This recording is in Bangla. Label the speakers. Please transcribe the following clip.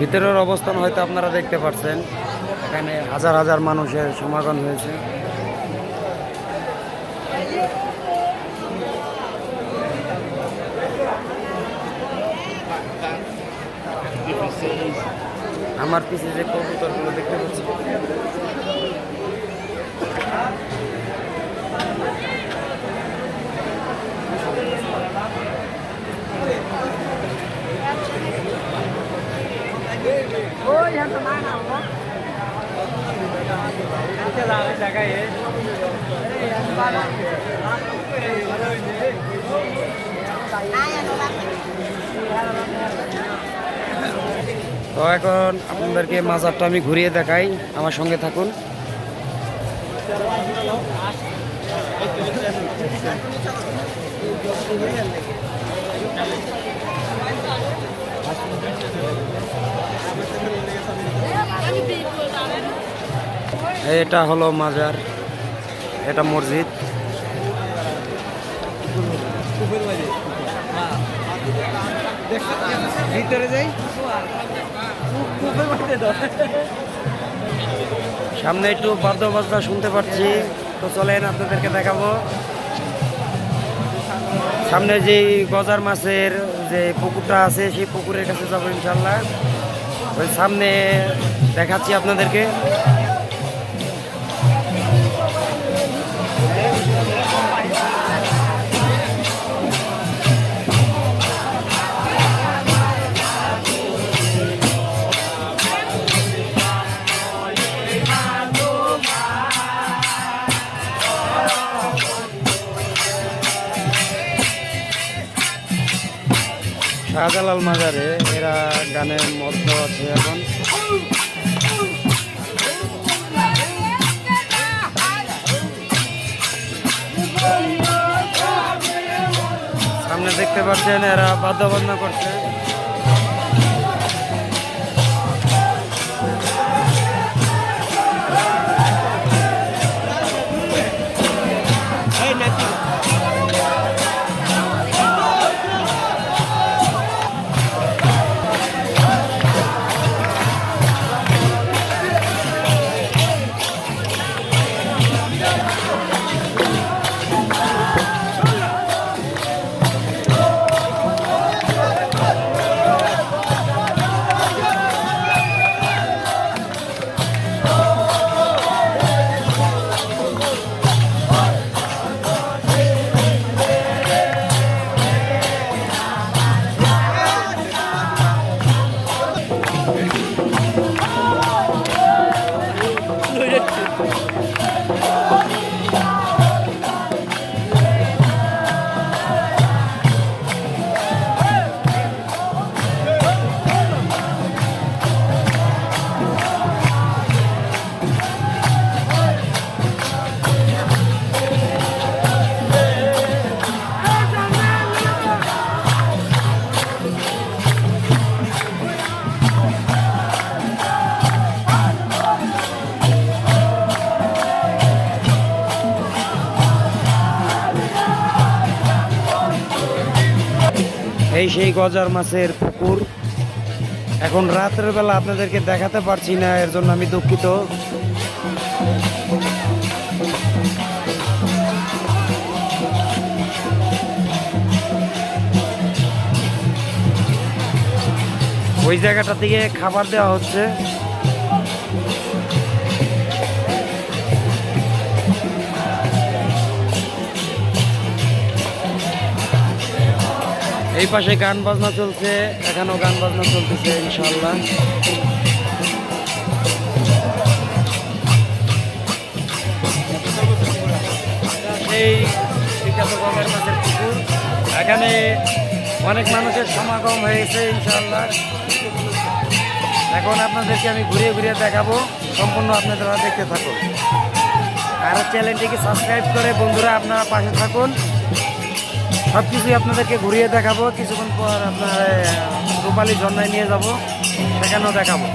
Speaker 1: ভিতরের অবস্থান হয়তো আপনারা দেখতে পাচ্ছেন এখানে হাজার হাজার মানুষের সমাগম হয়েছে। আমার পিছে যে কবুতরগুলো দেখতে পাচ্ছি। তো এখন আপনাদেরকে মাজারটা আমি ঘুরিয়ে দেখাই। আমার সঙ্গে থাকুন। এটা হলো মাজার এটা মসজিদ।
Speaker 2: ভিতরে যাই।
Speaker 1: সামনে একটু বাদ্য বাজনা শুনতে পাচ্ছি। তো চলেন আপনাদেরকে দেখাবো। সামনে যে গজার মাছের যে পুকুরটা আছে সেই পুকুরের কাছে যাব ইনশাল্লাহ ওই সামনে দেখাচ্ছি আপনাদেরকে। শাহজালাল মাজারে এরা গানের মধ্য আছে এখন। সামনে দেখতে পাচ্ছেন এরা বাদ্যবাদনা করছে। এই সেই গজার মাছের পুকুর। এখন রাতের বেলা আপনাদেরকে দেখাতে পারছি না, এর জন্য আমি দুঃখিত। ওই জায়গাটা থেকে খাবার দেওয়া হচ্ছে। এই পাশে গান বাজনা চলছে, এখানেও গান বাজনা চলতেছে ইনশাল্লাহ মাছের পুকুর। এখানে অনেক মানুষের সমাগম হয়েছে ইনশাল্লাহ এখন আপনাদেরকে আমি ঘুরিয়ে ঘুরিয়ে দেখাবো, সম্পূর্ণ আপনারা দেখতে থাকুন। আর চ্যানেলটিকে সাবস্ক্রাইব করে বন্ধুরা আপনারা পাশে থাকুন। সব কিছুই আপনাদেরকে ঘুরিয়ে দেখাবো। কিছুক্ষণ পর আপনার রূপালী ঝর্ণায় নিয়ে যাব। সেখানেও দেখাবো।